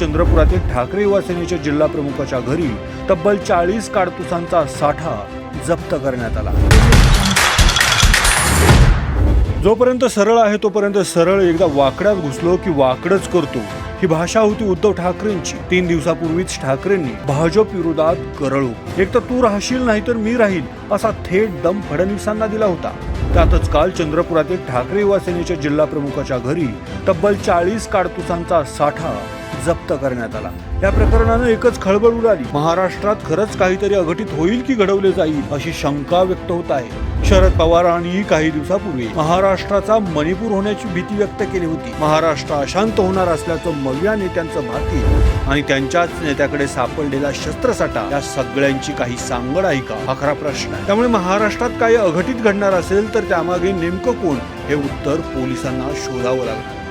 चंद्रपुरातील ठाकरे युवा सेनेच्या जिल्हा प्रमुखाच्या घरी तब्बल चाळीस काडतुसांचा साठा जप्त करण्यात आला. जोपर्यंत सरळ आहे तोपर्यंत सरळ एकदा वाकड्यात घुसलो की वाकडच करतो. ही भाषा होती उद्धव ठाकरेंची. तीन दिवसापूर्वीच ठाकरेंनी भाजप विरोधात करळू एक तर तू राहशील नाही तर मी राहील असा थेट दम फडणवीसांना दिला होता. त्यातच काल चंद्रपुरातील ठाकरे युवा सेनेच्या जिल्हा प्रमुखाच्या घरी तब्बल चाळीस काडतुसांचा साठा जप्त करण्यात आला. या प्रकरणानं एकच खळबळ उडाली. महाराष्ट्रात खरंच काहीतरी अघटित होईल की घडवले जाईल अशी शंका व्यक्त होत आहे. शरद पवारांनी काही दिवसापूर्वी महाराष्ट्राचा मणिपूर होण्याची भीती व्यक्त केली होती. महाराष्ट्र अशांत होणार असल्याचं मविया नेत्यांचं भाती आणि त्यांच्याच नेत्याकडे सापडलेला शस्त्रसाठा या सगळ्यांची काही सांगड आहे का? हा खरा प्रश्न आहे त्यामुळे महाराष्ट्रात काही अघटित घडणार असेल तर त्यामागे नेमकं कोण? हे उत्तर पोलिसांना शोधावं लागलं